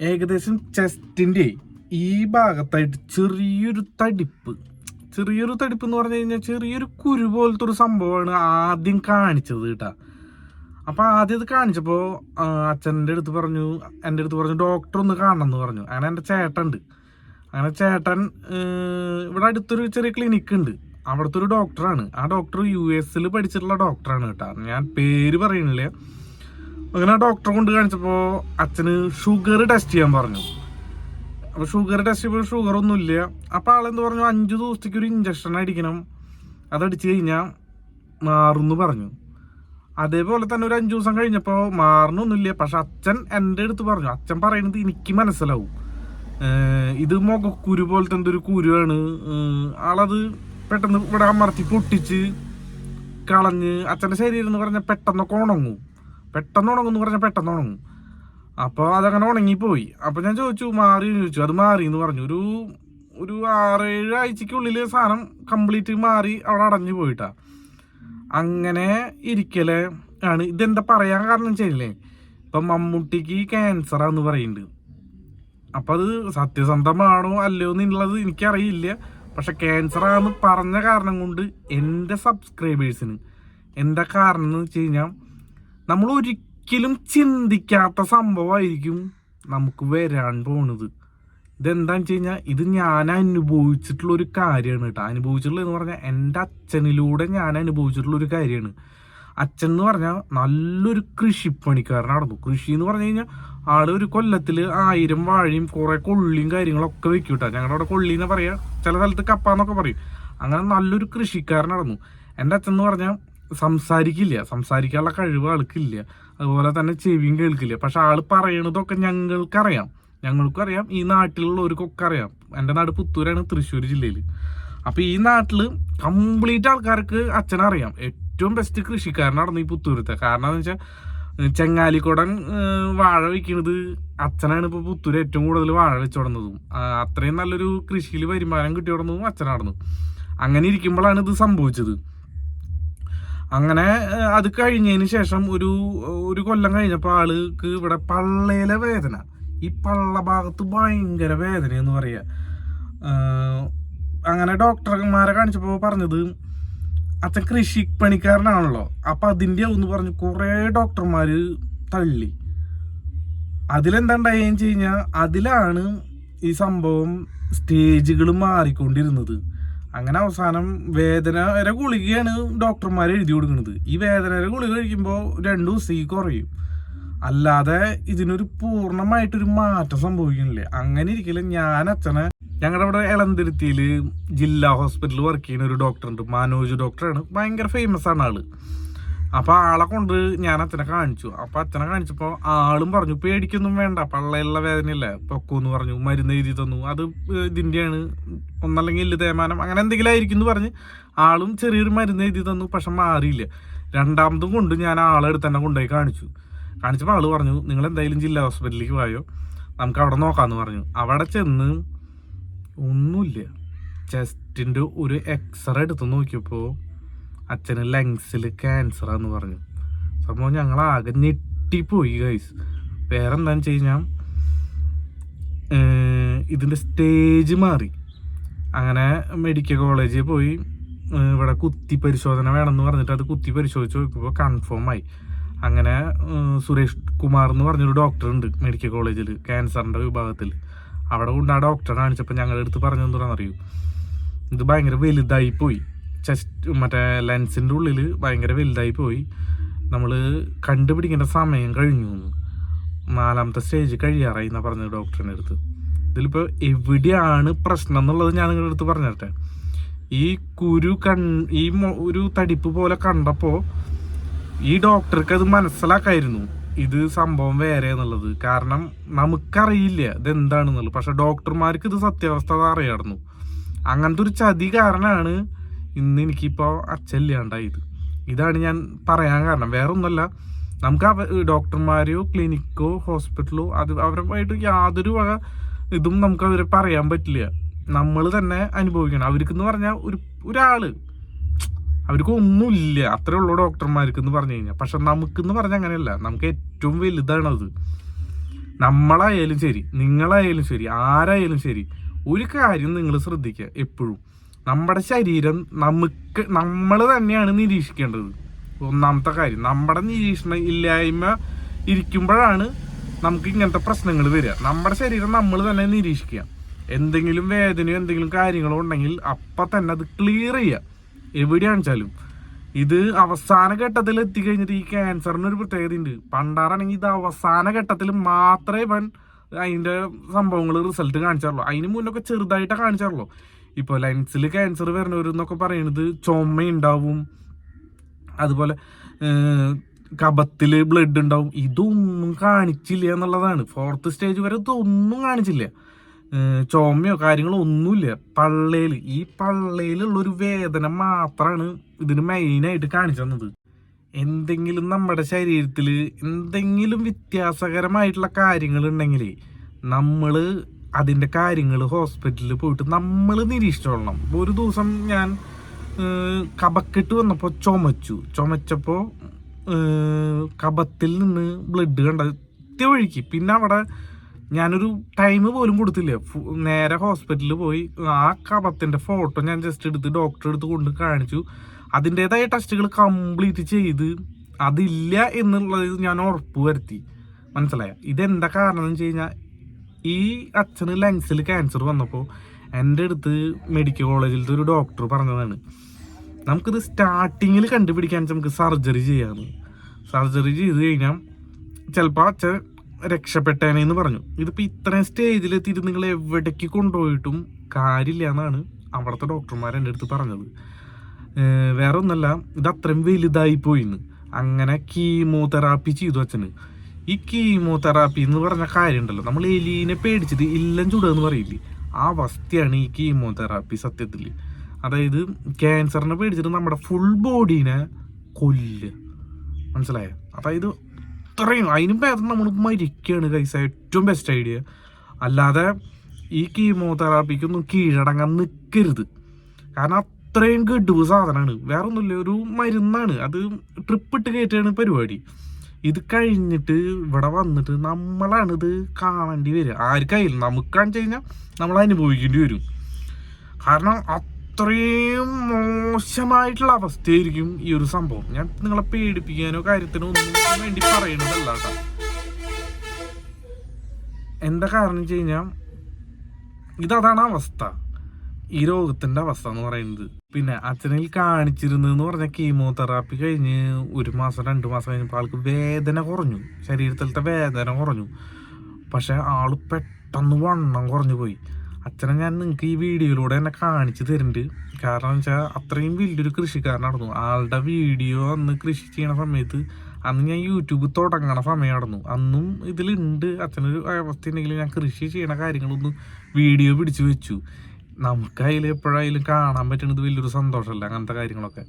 ഏകദേശം ചെസ്റ്റിന്റെ ഈ ഭാഗത്തായിട്ട് ചെറിയൊരു തടിപ്പ്. ചെറിയൊരു തടിപ്പ് എന്ന് പറഞ്ഞു കഴിഞ്ഞാൽ ചെറിയൊരു കുരു പോലത്തെ ഒരു സംഭവമാണ് ആദ്യം കാണിച്ചത് കേട്ടാ. അപ്പോൾ ആദ്യം അത് കാണിച്ചപ്പോൾ അച്ഛന്റെ അടുത്ത് പറഞ്ഞു എന്റെ അടുത്ത് പറഞ്ഞു ഡോക്ടർ ഒന്ന് കാണണം എന്ന് പറഞ്ഞു. അങ്ങനെ എന്റെ ചേട്ടൻ ഉണ്ട്. അങ്ങനെ ചേട്ടൻ ഇവിടെ അടുത്തൊരു ചെറിയ ക്ലിനിക്ക് ഉണ്ട്. അവിടുത്തെ ഒരു ഡോക്ടറാണ് ആ ഡോക്ടർ യു എസിൽ പഠിച്ചിട്ടുള്ള ഡോക്ടറാണ് കേട്ടോ. ഞാൻ പേര് പറയണില്ല. അങ്ങനെ ഡോക്ടറെ കൊണ്ട് കാണിച്ചപ്പോൾ അച്ഛന് ഷുഗർ ടെസ്റ്റ് ചെയ്യാൻ പറഞ്ഞു. അപ്പൊ ഷുഗർ ടെസ്റ്റ് ചെയ്യുമ്പോൾ ഷുഗർ ഒന്നുമില്ല അപ്പൊ ആളെന്ത് പറഞ്ഞു? അഞ്ചു ദിവസത്തേക്ക് ഒരു ഇഞ്ചക്ഷൻ അടിക്കണം. അതടിച്ചു കഴിഞ്ഞാൽ മാറുന്നു പറഞ്ഞു. അതേപോലെ തന്നെ ഒരു അഞ്ചു ദിവസം കഴിഞ്ഞപ്പോൾ മാറണമൊന്നുമില്ല പക്ഷെ അച്ഛൻ എന്റെ അടുത്ത് പറഞ്ഞു. അച്ഛൻ പറയുന്നത് എനിക്ക് മനസ്സിലാവും. ഇത് മുഖക്കുരു പോലത്തെ എന്തൊരു കുരുവാണ്. ആളത് പെട്ടെന്ന് ഇവിടെ അമർത്തി പൊട്ടിച്ച് കളഞ്ഞ് അച്ഛന്റെ ശരീരം എന്ന് പറഞ്ഞാൽ പെട്ടെന്നൊക്കെ ഉണങ്ങും. പെട്ടെന്ന് ഉണങ്ങും എന്ന് പറഞ്ഞാൽ പെട്ടെന്ന് ഉണങ്ങും അപ്പോൾ അതങ്ങനെ ഉണങ്ങിപ്പോയി. അപ്പോൾ ഞാൻ ചോദിച്ചു മാറി ചോദിച്ചു. അത് മാറി എന്ന് പറഞ്ഞു. ഒരു ഒരു ആറേഴ് ആഴ്ചക്കുള്ളിൽ സാധനം കംപ്ലീറ്റ് മാറി അവിടെ അടഞ്ഞു പോയിട്ടാ. അങ്ങനെ ഇരിക്കലെ ആണ്. ഇതെന്താ പറയാൻ കാരണം ചെയ്യില്ലേ ഇപ്പം മമ്മൂട്ടിക്ക് ക്യാൻസറാന്ന് പറയുന്നുണ്ട്. അപ്പം അത് സത്യസന്ധമാണോ അല്ലയോ എന്നുള്ളത് എനിക്കറിയില്ല. പക്ഷെ ക്യാൻസർ ആണെന്ന് പറഞ്ഞ കാരണം കൊണ്ട് എന്റെ സബ്സ്ക്രൈബേഴ്സിന് എന്താ കാരണം എന്ന് വെച്ച് കഴിഞ്ഞാൽ നമ്മൾ ഒരിക്കലും ചിന്തിക്കാത്ത സംഭവമായിരിക്കും നമുക്ക് വരാൻ പോണത്. ഇതെന്താന്ന് വെച്ച് കഴിഞ്ഞാൽ ഇത് ഞാൻ അനുഭവിച്ചിട്ടുള്ള ഒരു കാര്യമാണ് കേട്ടോ. അനുഭവിച്ചിട്ടുള്ള എന്ന് പറഞ്ഞാൽ എന്റെ അച്ഛനിലൂടെ ഞാൻ അനുഭവിച്ചിട്ടുള്ള ഒരു കാര്യമാണ്. അച്ഛൻ എന്ന് പറഞ്ഞാൽ നല്ലൊരു കൃഷിപ്പണിക്കാരൻ കൃഷിപ്പണിക്കാരനായിരുന്നു കൃഷി എന്ന് പറഞ്ഞു കഴിഞ്ഞാൽ ആൾ ഒരു കൊല്ലത്തിൽ ആയിരം വാഴയും കുറെ കൊള്ളിയും കാര്യങ്ങളൊക്കെ വെക്കും കേട്ടോ. ഞങ്ങളുടെ അവിടെ കൊള്ളി എന്ന് പറയാ ചില സ്ഥലത്ത് കപ്പ എന്നൊക്കെ പറയും. അങ്ങനെ നല്ലൊരു കൃഷിക്കാരനായിരുന്നു എന്റെ അച്ഛൻ എന്ന് പറഞ്ഞാൽ സംസാരിക്കില്ല. സംസാരിക്കാനുള്ള കഴിവ് ആൾക്കില്ല. അതുപോലെ തന്നെ ചെവിയും കേൾക്കില്ല. പക്ഷെ ആൾ പറയണതൊക്കെ ഞങ്ങൾക്കറിയാം. ഞങ്ങൾക്കും അറിയാം ഈ നാട്ടിലുള്ളവർക്കൊക്കെ അറിയാം. എന്റെ നാട് പുത്തൂരാണ് തൃശ്ശൂർ ജില്ലയിൽ അപ്പോൾ ഈ നാട്ടിൽ കംപ്ലീറ്റ് ആൾക്കാർക്ക് അച്ഛനറിയാം. ഏറ്റവും ബെസ്റ്റ് കൃഷിക്കാരനാണ് ഈ പുത്തൂരത്തെ. കാരണം എന്ന് വെച്ചാൽ ചെങ്ങാലിക്കുടൻ വാഴ വയ്ക്കുന്നത് അച്ഛനാണ് ഇപ്പോൾ പുത്തൂർ ഏറ്റവും കൂടുതൽ വാഴ വെച്ചോടുന്നതും അത്രയും നല്ലൊരു കൃഷിയിൽ വരുമാനം കിട്ടിയോടുന്നതും അച്ഛനാണെന്നും. അങ്ങനെ ഇരിക്കുമ്പോഴാണ് ഇത് സംഭവിച്ചത്. അങ്ങനെ അത് കഴിഞ്ഞതിന് ശേഷം ഒരു ഒരു കൊല്ലം കഴിഞ്ഞപ്പോൾ ആൾക്ക് ഇവിടെ പള്ളയിലെ വേദന. ഈ പള്ള ഭാഗത്ത് ഭയങ്കര വേദന എന്ന് പറയുക അങ്ങനെ ഡോക്ടർമാരെ കാണിച്ചപ്പോൾ പറഞ്ഞത് അച്ഛൻ കൃഷി പണിക്കാരനാണല്ലോ. അപ്പം അതിന്റെ ഒന്ന് പറഞ്ഞ് കുറേ ഡോക്ടർമാർ തള്ളി. അതിലെന്താണ്ടായെന്ന് വെച്ച് കഴിഞ്ഞാൽ അതിലാണ് ഈ സംഭവം സ്റ്റേജുകൾ മാറിക്കൊണ്ടിരുന്നത്. അങ്ങനെ അവസാനം വേദനയുടെ ഗുളികയാണ് ഡോക്ടർമാർ എഴുതി കൊടുക്കുന്നത്. ഈ വേദനയുടെ ഗുളിക കഴിക്കുമ്പോൾ രണ്ടു ദിവസത്തേക്ക് കുറയും. അല്ലാതെ ഇതിനൊരു പൂർണമായിട്ടൊരു മാറ്റം സംഭവിക്കുന്നില്ലേ? അങ്ങനെ ഇരിക്കലും ഞാൻ അച്ഛനെ ഞങ്ങളുടെ ഇവിടെ എളന്തിരുത്തിയിൽ ജില്ലാ ഹോസ്പിറ്റലിൽ വർക്ക് ചെയ്യുന്ന ഒരു ഡോക്ടർ ഉണ്ട്. മനോജ് ഡോക്ടറാണ് ഭയങ്കര ഫേമസ് ആണ് ആൾ. അപ്പൊ ആളെ കൊണ്ട് ഞാൻ അച്ഛനെ കാണിച്ചു. അപ്പൊ അച്ഛനെ കാണിച്ചപ്പോ ആളും പറഞ്ഞു പേടിക്കൊന്നും വേണ്ട പള്ളയുള്ള വേദനയില്ല? പൊക്കൂന്ന് പറഞ്ഞു മരുന്ന് എഴുതി തന്നു. അത് ഇതിന്റെയാണ്. ഒന്നല്ലെങ്കിൽ ഇല്ല തേമാനം. അങ്ങനെ എന്തെങ്കിലും ആയിരിക്കും എന്ന് പറഞ്ഞ് ആളും ചെറിയൊരു മരുന്ന് എഴുതി തന്നു പക്ഷെ മാറിയില്ല. രണ്ടാമതും കൊണ്ട് ഞാൻ ആളെ അടുത്ത് തന്നെ കൊണ്ടുപോയി കാണിച്ചു. കാണിച്ചപ്പോൾ ആൾ പറഞ്ഞു നിങ്ങൾ എന്തായാലും ജില്ലാ ഹോസ്പിറ്റലിലേക്ക് പോയോ? നമുക്ക് അവിടെ നോക്കാന്ന് പറഞ്ഞു. അവിടെ ചെന്ന് ഒന്നുമില്ല. ചെസ്റ്റിന്റെ ഒരു എക്സ്റേ എടുത്ത് നോക്കിയപ്പോൾ അച്ഛന് ലങ്സിൽ ക്യാൻസർ ആന്ന് പറഞ്ഞു. സംഭവം ഞങ്ങൾ ആകെ ഞെട്ടിപ്പോയി ഗൈസ് വേറെ എന്താന്ന് വെച്ച് കഴിഞ്ഞാൽ ഇതിന്റെ സ്റ്റേജ് മാറി. അങ്ങനെ മെഡിക്കൽ കോളേജിൽ പോയി ഇവിടെ കുത്തി പരിശോധന വേണമെന്ന് പറഞ്ഞിട്ട് അത് കുത്തി പരിശോധിച്ച് നോക്കുമ്പോൾ കൺഫേം ആയി. അങ്ങനെ സുരേഷ് കുമാർ എന്ന് പറഞ്ഞൊരു ഡോക്ടർ ഉണ്ട് മെഡിക്കൽ കോളേജിൽ ക്യാൻസറിന്റെ വിഭാഗത്തിൽ അവിടെ കൊണ്ട് ആ ഡോക്ടറെ കാണിച്ചപ്പോൾ ഞങ്ങളുടെ അടുത്ത് പറഞ്ഞു എന്താണെന്നറിയൂ ഇത് ഭയങ്കര വലുതായി പോയി ചെസ്റ്റ് മറ്റേ ലെൻസിന്റെ ഉള്ളിൽ ഭയങ്കര വലുതായി പോയി. നമ്മൾ കണ്ടുപിടിക്കേണ്ട സമയം കഴിഞ്ഞു. നാലാമത്തെ സ്റ്റേജ് കഴിയാറായി എന്നാ പറഞ്ഞത് ഡോക്ടറിന്റെ അടുത്ത്. ഇതിലിപ്പോൾ എവിടെയാണ് പ്രശ്നം എന്നുള്ളത് ഞാൻ നിങ്ങളുടെ അടുത്ത് പറഞ്ഞിട്ടെ. ഈ കുരു കൺ ഈ ഒരു തടിപ്പ് പോലെ കണ്ടപ്പോൾ ഈ ഡോക്ടർക്ക് അത് മനസ്സിലാക്കായിരുന്നു. ഇത് സംഭവം വേറെ എന്നുള്ളത്. കാരണം നമുക്കറിയില്ല ഇതെന്താണെന്നുള്ളത്. പക്ഷെ ഡോക്ടർമാർക്ക് ഇത് സത്യാവസ്ഥ അറിയായിരുന്നു. അങ്ങനത്തെ ഒരു ചതി കാരണമാണ് ഇന്ന് എനിക്കിപ്പോൾ അച്ഛല്ലാണ്ടായത് ഇതാണ് ഞാൻ പറയാൻ കാരണം. വേറെ ഒന്നുമല്ല നമുക്ക് ഡോക്ടർമാരെയോ ക്ലിനിക്കോ ഹോസ്പിറ്റലോ അത് അവരുമായിട്ട് യാതൊരു വക ഇതും നമുക്ക് അവരെ പറയാൻ പറ്റില്ല. നമ്മൾ തന്നെ അനുഭവിക്കണം. അവർക്ക് എന്ന് പറഞ്ഞാൽ ഒരു ഒരാൾ. അവർക്ക് ഒന്നുമില്ല. അത്രേ ഉള്ളൂ ഡോക്ടർമാർക്ക് എന്ന് പറഞ്ഞു കഴിഞ്ഞാൽ പക്ഷെ നമുക്കെന്ന് പറഞ്ഞാൽ അങ്ങനെയല്ല. നമുക്ക് ഏറ്റവും വലുതാണത് നമ്മളായാലും ശരി നിങ്ങളായാലും ശരി ആരായാലും ശരി ഒരു കാര്യം നിങ്ങൾ ശ്രദ്ധിക്കുക എപ്പോഴും. നമ്മുടെ ശരീരം നമുക്ക് നമ്മൾ തന്നെയാണ് നിരീക്ഷിക്കേണ്ടത്. ഒന്നാമത്തെ കാര്യം നമ്മുടെ നിരീക്ഷണ ഇല്ലായ്മ ഇരിക്കുമ്പോഴാണ് നമുക്ക് ഇങ്ങനത്തെ പ്രശ്നങ്ങൾ വരിക. നമ്മുടെ ശരീരം നമ്മൾ തന്നെ നിരീക്ഷിക്കുക. എന്തെങ്കിലും വേദനയോ എന്തെങ്കിലും കാര്യങ്ങളോ ഉണ്ടെങ്കിൽ അപ്പം തന്നെ അത് ക്ലിയർ ചെയ്യുക. എവിടെയാണെന്ന് വെച്ചാലും ഇത് അവസാന ഘട്ടത്തിൽ എത്തിക്കഴിഞ്ഞിട്ട് ഈ ക്യാൻസറിന് ഒരു പ്രത്യേകത ഉണ്ട് പണ്ടാറാണെങ്കിൽ ഇത് അവസാന ഘട്ടത്തിൽ മാത്രമേ ഇവൻ അതിന്റെ സംഭവങ്ങൾ റിസൾട്ട് കാണിച്ചാറുള്ളൂ. അതിന് മുന്നൊക്കെ ചെറുതായിട്ടാണ് കാണിച്ചാറുള്ളൂ. ഇപ്പോൾ ലങ്സിൽ ക്യാൻസർ വരുന്നവരെന്നൊക്കെ പറയുന്നത് ചുമയുണ്ടാവും. അതുപോലെ കബത്തിൽ ബ്ലഡ് ഉണ്ടാവും. ഇതൊന്നും കാണിച്ചില്ല എന്നുള്ളതാണ്. ഫോർത്ത് സ്റ്റേജ് വരെ ഇതൊന്നും കാണിച്ചില്ല. ചുമയോ കാര്യങ്ങളോ ഒന്നുമില്ല. പള്ളയിൽ ഈ പള്ളയിലുള്ളൊരു വേദന മാത്രമാണ് ഇതിന് മെയിനായിട്ട് കാണിച്ചു തന്നത്. എന്തെങ്കിലും നമ്മുടെ ശരീരത്തിൽ എന്തെങ്കിലും വ്യത്യാസകരമായിട്ടുള്ള കാര്യങ്ങൾ ഉണ്ടെങ്കിൽ നമ്മൾ അതിന്റെ കാര്യങ്ങൾ ഹോസ്പിറ്റലിൽ പോയിട്ട് നമ്മൾ നിരീക്ഷിച്ചോളണം. ഒരു ദിവസം ഞാൻ കബക്കെട്ട് വന്നപ്പോൾ ചുമച്ചു. ചുമച്ചപ്പോൾ കബത്തിൽ നിന്ന് ബ്ലഡ് കണ്ട ഒറ്റ വഴിക്ക് പിന്നെ അവിടെ ഞാനൊരു ടൈം പോലും കൊടുത്തില്ല. നേരെ ഹോസ്പിറ്റലിൽ പോയി ആ കബത്തിന്റെ ഫോട്ടോ ഞാൻ ജസ്റ്റ് എടുത്ത് ഡോക്ടറെ അടുത്ത് കൊണ്ട് കാണിച്ചു. അതിന്റേതായ ടെസ്റ്റുകൾ കംപ്ലീറ്റ് ചെയ്ത് അതില്ല എന്നുള്ളത് ഞാൻ ഉറപ്പ് വരുത്തി. മനസ്സിലായ? ഇതെന്താ കാരണം എന്ന് വെച്ച് കഴിഞ്ഞാൽ ഈ അച്ഛന് ലങ്സിൽ ക്യാൻസർ വന്നപ്പോൾ എന്റെ അടുത്ത് മെഡിക്കൽ കോളേജിലത്തെ ഒരു ഡോക്ടർ പറഞ്ഞതാണ് നമുക്കിത് സ്റ്റാർട്ടിങ്ങിൽ കണ്ടുപിടിക്കാൻ നമുക്ക് സർജറി ചെയ്യാമെന്ന് സർജറി ചെയ്ത് കഴിഞ്ഞാൽ ചിലപ്പോൾ അച്ഛൻ രക്ഷപ്പെട്ടേനെ എന്ന് പറഞ്ഞു. ഇതിപ്പോൾ ഇത്രയും സ്റ്റേജിലെത്തിയിട്ട് നിങ്ങൾ എവിടേക്ക് കൊണ്ടുപോയിട്ടും കാര്യമില്ല എന്നാണ് അവിടുത്തെ ഡോക്ടർമാർ എന്റെ അടുത്ത് പറഞ്ഞത്. വേറെ ഒന്നല്ല ഇത് അത്രയും വലുതായി പോയിന്ന്. അങ്ങനെ കീമോതെറാപ്പി ചെയ്തു അച്ഛന്. ഈ കീമോതെറാപ്പി എന്ന് പറഞ്ഞ കാര്യം ഉണ്ടല്ലോ നമ്മൾ എലീനെ പേടിച്ചത് ഇല്ലം ചുടുക എന്ന് പറയില്ലേ? ആ അവസ്ഥയാണ് ഈ കീമോതെറാപ്പി സത്യത്തിൽ. അതായത് ക്യാൻസറിനെ പേടിച്ചിട്ട് നമ്മുടെ ഫുൾ ബോഡീനെ കൊല്ലുക മനസ്സിലായോ? അതായത് ഇത്രയും അതിനും ഭേദം നമ്മൾ മരിക്കുകയാണ് കൈസ ഏറ്റവും ബെസ്റ്റ് ഐഡിയ അല്ലാതെ ഈ കീമോതെറാപ്പിക്കൊന്നും കീഴടങ്ങാൻ നിൽക്കരുത് കാരണം അത്രയും ഗഡു സാധനമാണ്. വേറെ ഒന്നുമില്ല ഒരു മരുന്നാണ്. അത് ട്രിപ്പ് ഇട്ട് കയറ്റാണ് പരിപാടി. ഇത് കഴിഞ്ഞിട്ട് ഇവിടെ വന്നിട്ട് നമ്മളാണ് ഇത് കാണേണ്ടി വരിക. ആർക്കായാലും നമുക്ക് കാണിച്ചു കഴിഞ്ഞാൽ നമ്മൾ അനുഭവിക്കേണ്ടി വരും. കാരണം അത്രയും മോശമായിട്ടുള്ള അവസ്ഥയായിരിക്കും ഈ ഒരു സംഭവം. ഞാൻ നിങ്ങളെ പേടിപ്പിക്കാനോ കാര്യത്തിനോ ഒന്നും വേണ്ടി പറയണതല്ല കേട്ടോ. എന്താ കാരണം വെച്ച് കഴിഞ്ഞാൽ ഇതതാണ് അവസ്ഥ. ഈ രോഗത്തിന്റെ അവസ്ഥ എന്ന് പറയുന്നത്. പിന്നെ അച്ഛനിൽ കാണിച്ചിരുന്നെന്ന് പറഞ്ഞ കീമോതെറാപ്പി കഴിഞ്ഞ് ഒരു മാസം രണ്ട് മാസം കഴിഞ്ഞപ്പോൾ ആൾക്ക് വേദന കുറഞ്ഞു. ശരീരത്തിലത്തെ വേദന കുറഞ്ഞു. പക്ഷെ ആൾ പെട്ടെന്ന് വണ്ണം കുറഞ്ഞു പോയി. അച്ഛനെ ഞാൻ നിങ്ങൾക്ക് ഈ വീഡിയോയിലൂടെ എന്നെ കാണിച്ചു തരുന്നുണ്ട് കാരണം വെച്ചാൽ അത്രയും വലിയൊരു കൃഷിക്കാരനായിരുന്നു. ആളുടെ വീഡിയോ അന്ന് കൃഷി ചെയ്യണ സമയത്ത് അന്ന് ഞാൻ യൂട്യൂബ് തുടങ്ങണ സമയമായിരുന്നു അന്നും ഇതിലുണ്ട്. അച്ഛനൊരു അവസ്ഥ ഉണ്ടെങ്കിൽ ഞാൻ കൃഷി ചെയ്യണ കാര്യങ്ങളൊന്നും വീഡിയോ പിടിച്ചു വെച്ചു. നമുക്ക് അതിൽ എപ്പോഴായാലും കാണാൻ പറ്റുന്നത് വലിയൊരു സന്തോഷമല്ല അങ്ങനത്തെ കാര്യങ്ങളൊക്കെ.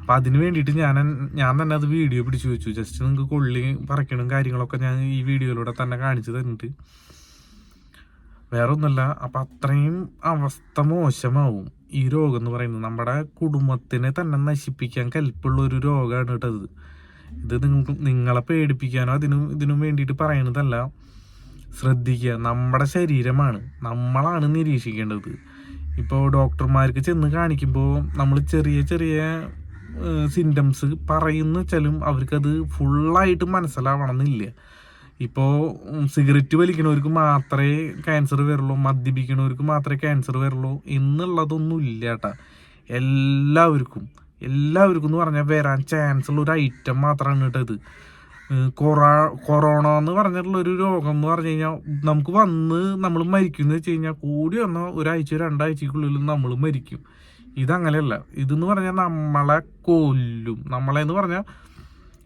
അപ്പം അതിന് വേണ്ടിയിട്ട് ഞാൻ ഞാൻ തന്നെ അത് വീഡിയോ പിടിച്ചു വെച്ചു. ജസ്റ്റ് നിങ്ങൾക്ക് കൊള്ളി പറിക്കണും കാര്യങ്ങളൊക്കെ ഞാൻ ഈ വീഡിയോയിലൂടെ തന്നെ കാണിച്ചു തന്നിട്ട്. വേറെ ഒന്നുമല്ല അപ്പം അത്രയും അവസ്ഥ മോശമാവും. ഈ രോഗം എന്ന് പറയുന്നത് നമ്മുടെ കുടുംബത്തിനെ തന്നെ നശിപ്പിക്കാൻ കൽപ്പുള്ള ഒരു രോഗമാണ് കേട്ടത് ഇത് നിങ്ങൾക്ക് നിങ്ങളെ പേടിപ്പിക്കാനോ അതിനും ഇതിനും വേണ്ടിയിട്ട് പറയണതല്ല. ശ്രദ്ധിക്കുക നമ്മുടെ ശരീരമാണ്. നമ്മളാണ് നിരീക്ഷിക്കേണ്ടത്. ഇപ്പോൾ ഡോക്ടർമാർക്ക് ചെന്ന് കാണിക്കുമ്പോൾ നമ്മൾ ചെറിയ ചെറിയ സിംറ്റംസ് പറയുന്ന വെച്ചാലും അവർക്കത് ഫുള്ളായിട്ട് മനസ്സിലാവണം എന്നില്ല ഇപ്പോൾ സിഗരറ്റ് വലിക്കണവർക്ക് മാത്രമേ ക്യാൻസർ വരുള്ളൂ മദ്യപിക്കണവർക്ക് മാത്രമേ ക്യാൻസർ വരുള്ളൂ എന്നുള്ളതൊന്നും ഇല്ല കേട്ടാ എല്ലാവർക്കും എല്ലാവർക്കും എന്ന് പറഞ്ഞാൽ വരാൻ ചാൻസ് ഉള്ള ഒരു ഐറ്റം മാത്രമാണ് കേട്ടോ ഇത്. കൊറോ കൊറോണ എന്ന് പറഞ്ഞിട്ടുള്ള ഒരു രോഗം എന്ന് പറഞ്ഞു കഴിഞ്ഞാൽ നമുക്ക് വന്ന് നമ്മൾ മരിക്കും എന്ന് വെച്ച് കഴിഞ്ഞാൽ കൂടി വന്ന ഒരാഴ്ച രണ്ടാഴ്ചക്കുള്ളിൽ നമ്മൾ മരിക്കും. ഇതങ്ങനെയല്ല. ഇതെന്ന് പറഞ്ഞാൽ നമ്മളെ കൊല്ലും. നമ്മളെ എന്ന് പറഞ്ഞാൽ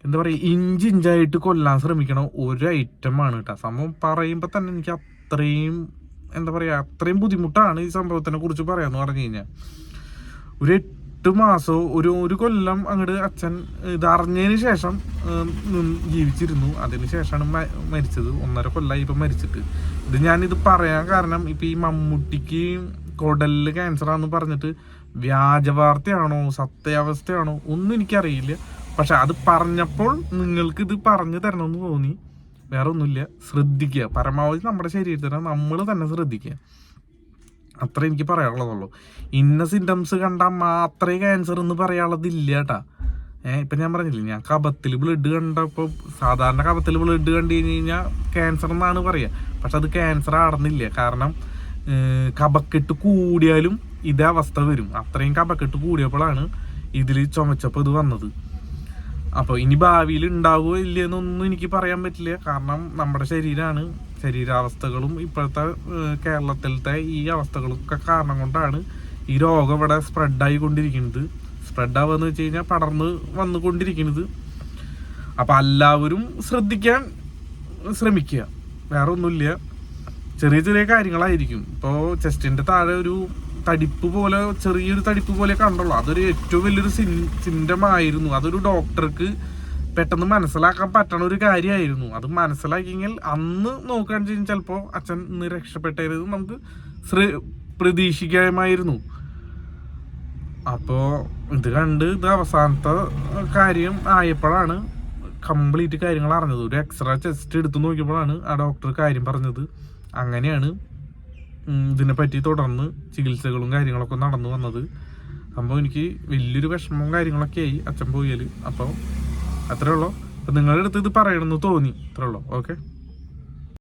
എന്താ പറയുക ഇഞ്ച് ഇഞ്ചായിട്ട് കൊല്ലാൻ ശ്രമിക്കണം ഒരു ഐറ്റമാണ് കേട്ടോ സംഭവം പറയുമ്പോൾ തന്നെ എനിക്ക് അത്രയും എന്താ പറയുക അത്രയും ബുദ്ധിമുട്ടാണ് ഈ സംഭവത്തിനെ കുറിച്ച് പറയാമെന്ന് പറഞ്ഞു കഴിഞ്ഞാൽ ഒരു എട്ട് മാസവും ഒരു ഒരു കൊല്ലം അങ്ങോട്ട് അച്ഛൻ ഇത് അറിഞ്ഞതിന് ശേഷം ജീവിച്ചിരുന്നു. അതിന് ശേഷമാണ് മരിച്ചത്. ഒന്നര കൊല്ലമായി ഇപ്പം മരിച്ചിട്ട്. ഇത് ഞാനിത് പറയാൻ കാരണം ഇപ്പം ഈ മമ്മൂട്ടിക്ക് കുടലിൽ ക്യാൻസറാന്ന് പറഞ്ഞിട്ട് വ്യാജവാർത്തയാണോ സത്യാവസ്ഥയാണോ ഒന്നും എനിക്കറിയില്ല. പക്ഷെ അത് പറഞ്ഞപ്പോൾ നിങ്ങൾക്ക് ഇത് പറഞ്ഞു തരണമെന്ന് തോന്നി. വേറെ ഒന്നുമില്ല ശ്രദ്ധിക്കുക. പരമാവധി നമ്മുടെ ശരീരത്തിനെ നമ്മൾ തന്നെ ശ്രദ്ധിക്കുക. അത്ര എനിക്ക് പറയാനുള്ളതുള്ളൂ. ഇന്ന സിംറ്റംസ് കണ്ടാൽ മാത്രമേ ക്യാൻസർ എന്ന് പറയാനുള്ളതില്ല കേട്ടാ. ഏഹ് ഇപ്പം ഞാൻ പറഞ്ഞില്ലേ ഞാൻ കപത്തിൽ ബ്ലഡ് കണ്ടപ്പോൾ സാധാരണ കപത്തിൽ ബ്ലഡ് കണ്ടു കഴിഞ്ഞ് കഴിഞ്ഞാൽ ക്യാൻസർ എന്നാണ് പറയുക പക്ഷെ അത് ക്യാൻസർ ആടുന്നില്ല കാരണം കപക്കെട്ട് കൂടിയാലും ഇതേ അവസ്ഥ വരും. അത്രയും കപക്കെട്ട് കൂടിയപ്പോഴാണ് ഇതിൽ ചുമച്ചപ്പോൾ ഇത് വന്നത്. അപ്പോൾ ഇനി ഭാവിയിൽ ഉണ്ടാവുമോ ഇല്ലയെന്നൊന്നും എനിക്ക് പറയാൻ പറ്റില്ല. കാരണം നമ്മുടെ ശരീരമാണ് ശരീരാവസ്ഥകളും ഇപ്പോഴത്തെ കേരളത്തിലത്തെ ഈ അവസ്ഥകളൊക്കെ കാരണം കൊണ്ടാണ് ഈ രോഗം ഇവിടെ സ്പ്രെഡായി കൊണ്ടിരിക്കുന്നത് സ്പ്രെഡ് ആവുക വെച്ച് കഴിഞ്ഞാൽ പടർന്ന് വന്നുകൊണ്ടിരിക്കുന്നത്. അപ്പം എല്ലാവരും ശ്രദ്ധിക്കാൻ ശ്രമിക്കുക. വേറെ ഒന്നുമില്ല ചെറിയ ചെറിയ കാര്യങ്ങളായിരിക്കും. ഇപ്പോൾ ചെസ്റ്റിന്റെ താഴെ ഒരു തടിപ്പ് പോലെ ചെറിയൊരു തടിപ്പ് പോലെ കണ്ടുള്ളൂ. അതൊരു ഏറ്റവും വലിയൊരു സിംറ്റം ആയിരുന്നു അതൊരു ഡോക്ടർക്ക് പെട്ടെന്ന് മനസ്സിലാക്കാൻ പറ്റണ ഒരു കാര്യമായിരുന്നു. അത് മനസ്സിലാക്കിയെങ്കിൽ അന്ന് നോക്കുകയാണെന്ന് വെച്ചാൽ ചിലപ്പോൾ അച്ഛൻ ഇന്ന് രക്ഷപ്പെട്ടത് നമുക്ക് ശ്രീ പ്രതീക്ഷിക്കാമായിരുന്നു. അപ്പോൾ ഇത് കണ്ട് ഇത് അവസാനത്തെ കാര്യം ആയപ്പോഴാണ് കംപ്ലീറ്റ് കാര്യങ്ങൾ അറിഞ്ഞത്. ഒരു എക്സ്റേ ചെസ്റ്റ് എടുത്ത് നോക്കിയപ്പോഴാണ് ആ ഡോക്ടർ കാര്യം പറഞ്ഞത്. അങ്ങനെയാണ് ഇതിനെ ഇതിനെപ്പറ്റി തുടർന്ന് ചികിത്സകളും കാര്യങ്ങളൊക്കെ നടന്നു വന്നത്. അപ്പോൾ എനിക്ക് വലിയൊരു വിഷമവും കാര്യങ്ങളൊക്കെ ആയി. അച്ഛൻ പോയാൽ അപ്പോൾ അത്രേ ഉള്ളൂ. അപ്പം നിങ്ങളുടെ അടുത്ത് ഇത് പറയണമെന്ന് തോന്നി. അത്രേ ഉള്ളൂ. ഓക്കെ